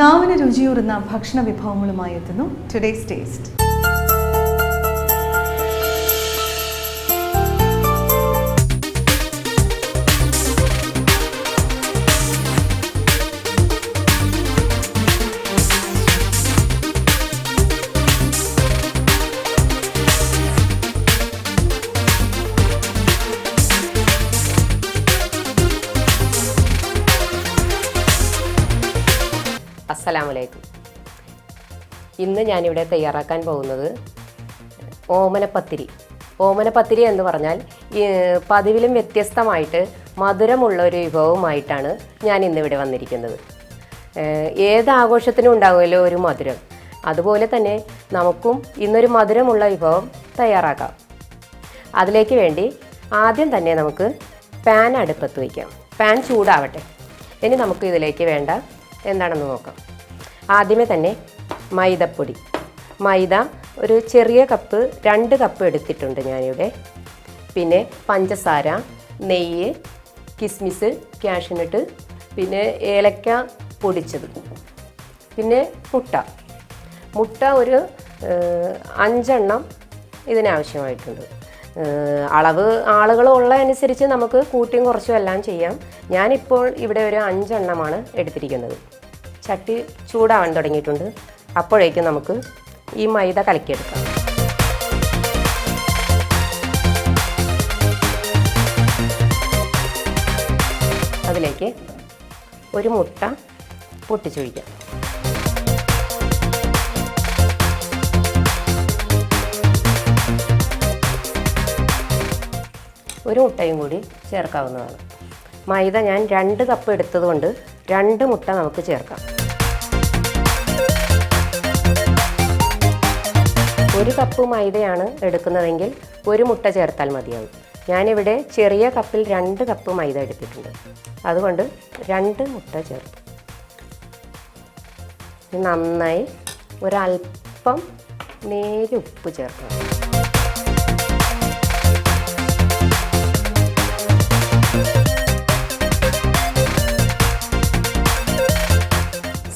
നാവിന് രുചിയൂറുന്ന ഭക്ഷണ വിഭവങ്ങളുമായി എത്തുന്നു. ടുഡേസ് ടേസ്റ്റ് ഇന്ന് ഞാനിവിടെ തയ്യാറാക്കാൻ പോകുന്നത് ഓമനപ്പത്തിരി. ഓമനപ്പത്തിരി എന്ന് പറഞ്ഞാൽ പതിവിലും വ്യത്യസ്തമായിട്ട് മധുരമുള്ള ഒരു വിഭവമായിട്ടാണ് ഞാൻ ഇന്നിവിടെ വന്നിരിക്കുന്നത്. ഏത് ആഘോഷത്തിനും ഉണ്ടാകുമല്ലോ ഒരു മധുരം. അതുപോലെ തന്നെ നമുക്കും ഇന്നൊരു മധുരമുള്ള വിഭവം തയ്യാറാക്കാം. അതിലേക്ക് വേണ്ടി ആദ്യം തന്നെ നമുക്ക് പാൻ അടുപ്പത്ത് വയ്ക്കാം. പാൻ ചൂടാവട്ടെ. ഇനി നമുക്ക് ഇതിലേക്ക് വേണ്ട എന്താണെന്ന് നോക്കാം. ആദ്യമേ തന്നെ മൈദപ്പൊടി. മൈദ ഒരു ചെറിയ കപ്പ് രണ്ട് കപ്പ് എടുത്തിട്ടുണ്ട് ഞാനിവിടെ. പിന്നെ പഞ്ചസാര നെയ്യ് കിസ്മിസ് ക്യാഷിനിട്ട് പിന്നെ ഏലക്ക പൊടിച്ചത്. പിന്നെ മുട്ട. മുട്ട ഒരു അഞ്ചെണ്ണം ഇതിനാവശ്യമായിട്ടുണ്ട്. അളവ് ആളുകൾ ഉള്ള അനുസരിച്ച് നമുക്ക് കൂട്ടിയും കുറച്ചും എല്ലാം ചെയ്യാം. ഞാനിപ്പോൾ ഇവിടെ ഒരു അഞ്ചെണ്ണമാണ് എടുത്തിരിക്കുന്നത്. ചട്ടി ചൂടാവാൻ തുടങ്ങിയിട്ടുണ്ട്. അപ്പോഴേക്കും നമുക്ക് ഈ മൈദ കലക്കിയെടുക്കാം. അതിലേക്ക് ഒരു മുട്ട പൊട്ടിച്ചൊഴിക്കാം. ഒരു മുട്ടയും കൂടി ചേർക്കാവുന്നതാണ്. മൈദ ഞാൻ രണ്ട് കപ്പ് എടുത്തതുകൊണ്ട് രണ്ട് മുട്ട നമുക്ക് ചേർക്കാം. ഒരു കപ്പ് മൈദയാണ് എടുക്കുന്നതെങ്കിൽ ഒരു മുട്ട ചേർത്താൽ മതിയാവും. ഞാനിവിടെ ചെറിയ കപ്പിൽ രണ്ട് കപ്പ് മൈദ എടുത്തിട്ടുണ്ട്. അതുകൊണ്ട് രണ്ട് മുട്ട ചേർത്തു. നന്നായി ഒരല്പം നേരെ ഉപ്പ് ചേർക്കണം.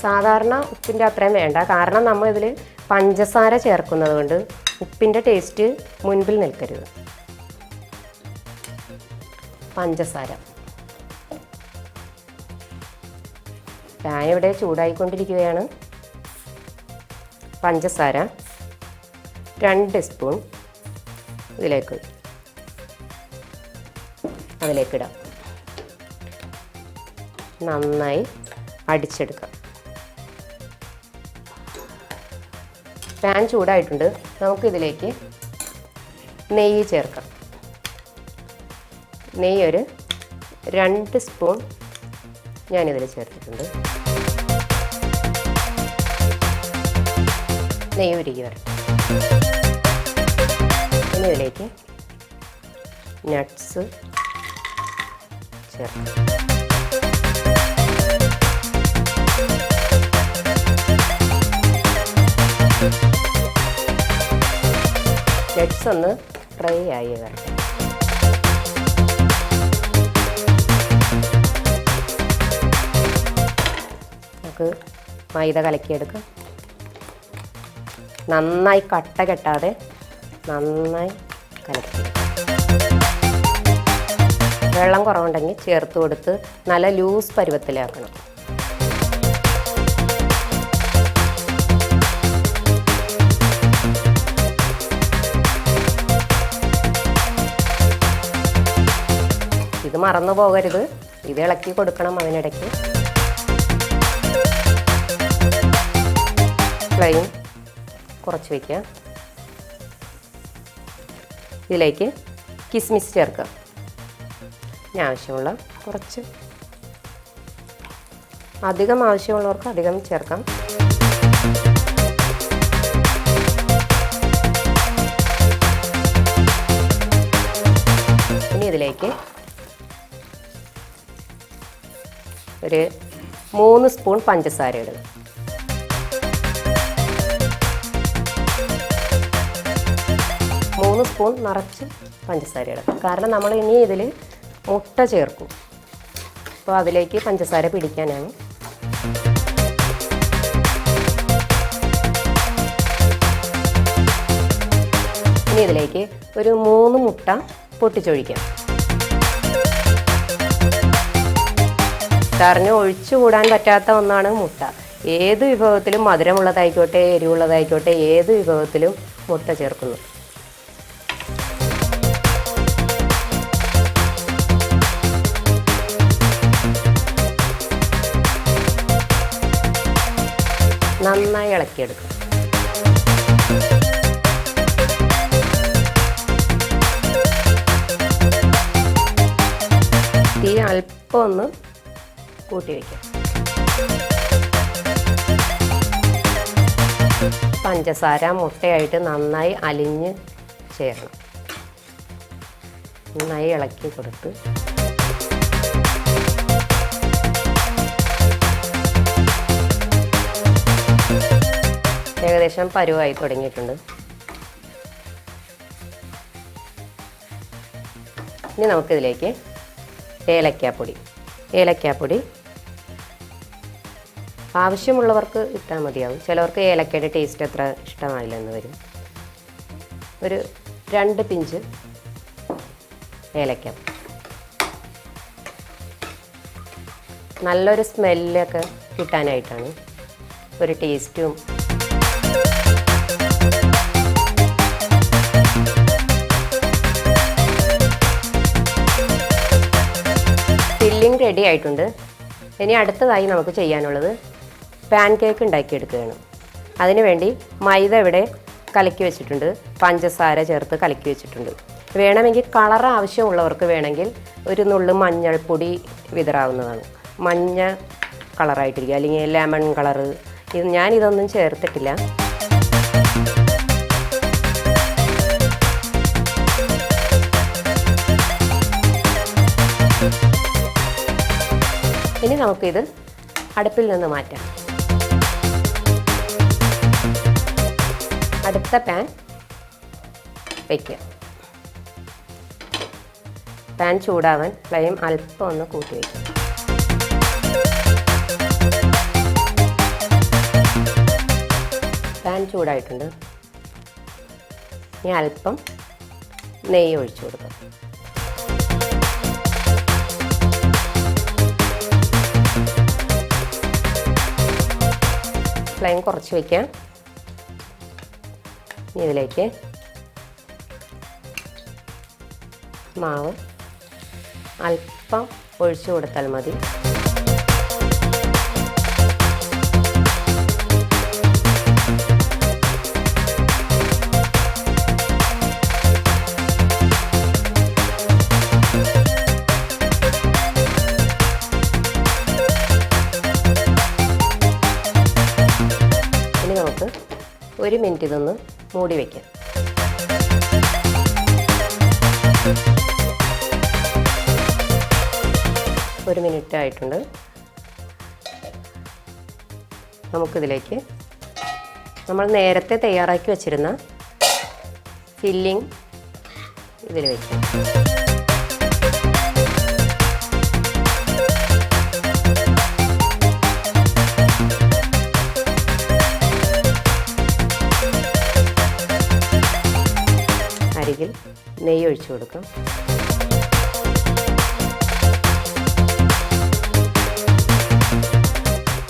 സാധാരണ ഉപ്പിന്റെ അത്രയും വേണ്ട. കാരണം നമ്മൾ ഇതിൽ പഞ്ചസാര ചേർക്കുന്നത് കൊണ്ട് ഉപ്പിന്റെ ടേസ്റ്റ് മുൻപിൽ നിൽക്കരുത്. പഞ്ചസാര. പാൻ ഇവിടെ ചൂടായിക്കൊണ്ടിരിക്കുകയാണ്. പഞ്ചസാര രണ്ട് സ്പൂൺ ഇതിലേക്ക്. അതിലേക്കിടാം നന്നായി അടിച്ചെടുക്കാം. പാൻ ചൂടായിട്ടുണ്ട്. നമുക്കിതിലേക്ക് നെയ്യ് ചേർക്കാം. നെയ്യ് ഒരു രണ്ട് സ്പൂൺ ഞാനിതിൽ ചേർത്തിട്ടുണ്ട്. നെയ്യ് ഉരുകി വരട്ടെ ഇനി ഇതിലേക്ക് നട്ട്സ് ചേർക്കാം. നട്ട്സ് ഒന്ന് ഫ്രൈ ആയി വരട്ടെ. നമുക്ക് മൈദ കലക്കിയെടുക്കാം. നന്നായി കട്ട കെട്ടാതെ നന്നായി കലക്കി. വെള്ളം കുറവുണ്ടെങ്കിൽ ചേർത്ത് കൊടുത്ത് നല്ല ലൂസ് പരുവത്തിലാക്കണം. ഇത് മറന്നു പോകരുത്. ഇത് ഇളക്കി കൊടുക്കണം അതിനിടയ്ക്ക്. ഫ്ലെയിം കുറച്ച് വയ്ക്കുക ഇതിലേക്ക് കിസ്മിസ് ചേർക്കുക. ഇനി ആവശ്യമുള്ള കുറച്ച് അധികം ആവശ്യമുള്ളവർക്ക് അധികം ചേർക്കാം. ഇനി ഇതിലേക്ക് ഒരു മൂന്ന് സ്പൂൺ പഞ്ചസാര ഇടുക. മൂന്ന് സ്പൂൺ നിറച്ച് പഞ്ചസാര ഇടുക. കാരണം നമ്മൾ ഇനി ഇതിൽ മുട്ട ചേർക്കും. അപ്പോൾ അതിലേക്ക് പഞ്ചസാര പിടിക്കാനാണ്. ഇനി ഇതിലേക്ക് ഒരു മൂന്ന് മുട്ട പൊട്ടിച്ചൊഴിക്കാം. ഇഫ്താറിന് ഒഴിച്ചുകൂടാൻ പറ്റാത്ത ഒന്നാണ് മുട്ട. ഏത് വിഭവത്തിലും മധുരമുള്ളതായിക്കോട്ടെ എരിവുള്ളതായിക്കോട്ടെ ഏത് വിഭവത്തിലും മുട്ട ചേർക്കുന്നു. നന്നായി ഇളക്കിയെടുക്കും. തീ അല്പം ഒന്ന് കൂട്ടി വയ്ക്കാം പഞ്ചസാര മുട്ടയായിട്ട് നന്നായി അലിഞ്ഞ് ചേരണം. നന്നായി ഇളക്കി കൊടുത്ത്. ഏകദേശം പരുവായി തുടങ്ങിയിട്ടുണ്ട്. ഇനി നമുക്കിതിലേക്ക് ഏലക്കാപ്പൊടി. ഏലക്കാപ്പൊടി ആവശ്യമുള്ളവർക്ക് ഇട്ടാൽ മതിയാവും. ചിലവർക്ക് ഏലക്കയുടെ ടേസ്റ്റ് അത്ര ഇഷ്ടമായില്ലെന്ന് വരും. ഒരു രണ്ട് പിഞ്ച് ഏലക്ക. നല്ലൊരു സ്മെല്ലൊക്കെ കിട്ടാനായിട്ടാണ് ഒരു ടേസ്റ്റും ഫില്ലിംഗ് റെഡി ആയിട്ടുണ്ട്. ഇനി അടുത്തതായി നമുക്ക് ചെയ്യാനുള്ളത് പാൻ കേക്ക് ഉണ്ടാക്കിയെടുക്കുകയാണ് അതിനുവേണ്ടി മൈദ ഇവിടെ കലക്കി വെച്ചിട്ടുണ്ട്. പഞ്ചസാര ചേർത്ത് കലക്കി വെച്ചിട്ടുണ്ട്. വേണമെങ്കിൽ കളർ ആവശ്യമുള്ളവർക്ക് വേണമെങ്കിൽ ഒരു നുള്ളു മഞ്ഞൾപ്പൊടി വിതറാവുന്നതാണ്. മഞ്ഞ കളറായിട്ടിരിക്കുക അല്ലെങ്കിൽ ലെമൺ കളറ് ഇത് ഞാൻ ഇതൊന്നും ചേർത്തിട്ടില്ല. ഇനി നമുക്കിത് അടുപ്പിൽ നിന്ന് മാറ്റാം. അടുത്ത പാൻ വയ്ക്കുക പാൻ ചൂടാവാൻ ഫ്ലെയിം അല്പം ഒന്ന് കൂട്ടി വയ്ക്കുക പാൻ ചൂടായിട്ടുണ്ട്. ഇനി അല്പം നെയ്യ് ഒഴിച്ചു കൊടുക്കാം ഫ്ലെയിം കുറച്ച് വയ്ക്കാം ഇതിലേക്ക് മാവ് അല്പം ഒഴിച്ചു കൊടുത്താൽ മതി. ഇനി നമുക്ക് ഒരു മിനിറ്റ് ഇതൊന്ന് മൂടി വയ്ക്കാം ഒരു മിനിറ്റ് ആയിട്ടുണ്ട്. നമുക്കിതിലേക്ക് നമ്മൾ നേരത്തെ തയ്യാറാക്കി വച്ചിരുന്ന ഫില്ലിംഗ് ഇതിൽ വയ്ക്കാം നെയ്യ് ഒഴിച്ചു കൊടുക്കും.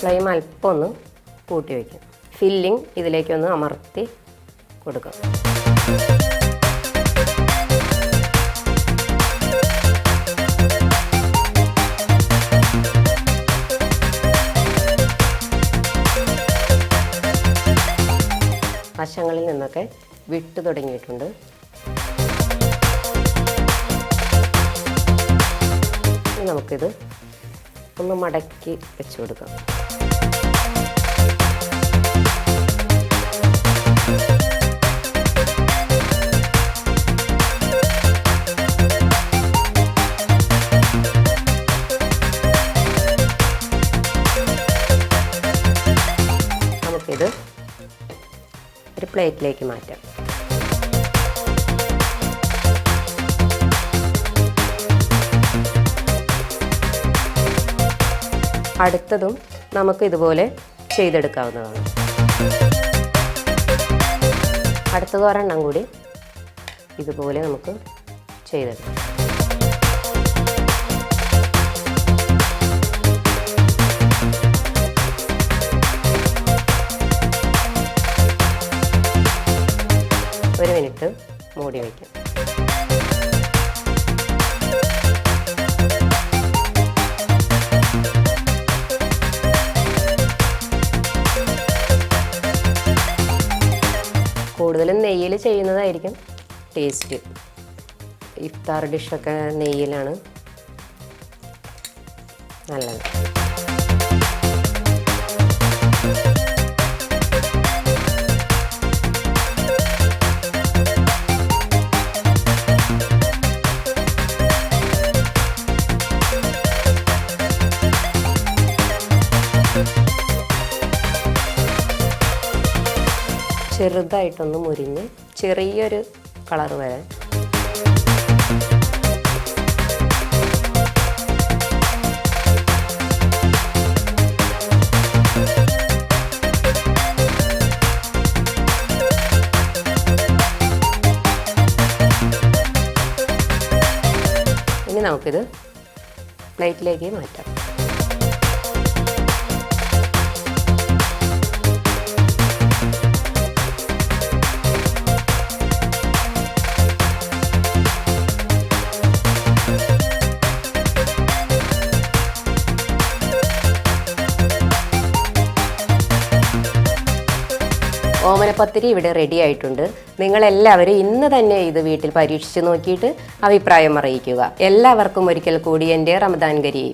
ഫ്ലെയിം അല്പം ഒന്ന് കൂട്ടി വയ്ക്കും ഫില്ലിംഗ് ഇതിലേക്കൊന്ന് അമർത്തി കൊടുക്കും. വശങ്ങളിൽ നിന്നൊക്കെ വിട്ടു തുടങ്ങിയിട്ടുണ്ട്. നമുക്കിത് ഒന്ന് മടക്കി വെച്ച് കൊടുക്കാം. നമുക്കിത് ഒരു പ്ലേറ്റിലേക്ക് മാറ്റാം. അടുത്തതും നമുക്ക് ഇതുപോലെ ചെയ്തെടുക്കാവുന്നതാണ്. അടുത്തത് ഒരെണ്ണം കൂടി ഇതുപോലെ നമുക്ക് ചെയ്തെടുക്കാം. ഒരു മിനിറ്റ് മൂടി വയ്ക്കാം. കൂടുതലും നെയ്യിൽ ചെയ്യുന്നതായിരിക്കും. ടേസ്റ്റ്. ഇഫ്താർ ഡിഷൊക്കെ നെയ്യിലാണ്. നല്ലത്. ചെറുതായിട്ടൊന്ന് മുരിഞ്ഞ് ചെറിയൊരു കളർ വരെ ഇനി നമുക്കിത് പ്ലേറ്റിലേക്ക് മാറ്റാം. ഓമനപ്പത്തിരി ഇവിടെ റെഡി ആയിട്ടുണ്ട്. നിങ്ങളെല്ലാവരും ഇന്ന് തന്നെ ഇത് വീട്ടിൽ പരീക്ഷിച്ച് നോക്കിയിട്ട് അഭിപ്രായം അറിയിക്കുക. എല്ലാവർക്കും ഒരിക്കൽ കൂടി എന്റെ റമദാൻ ഗരി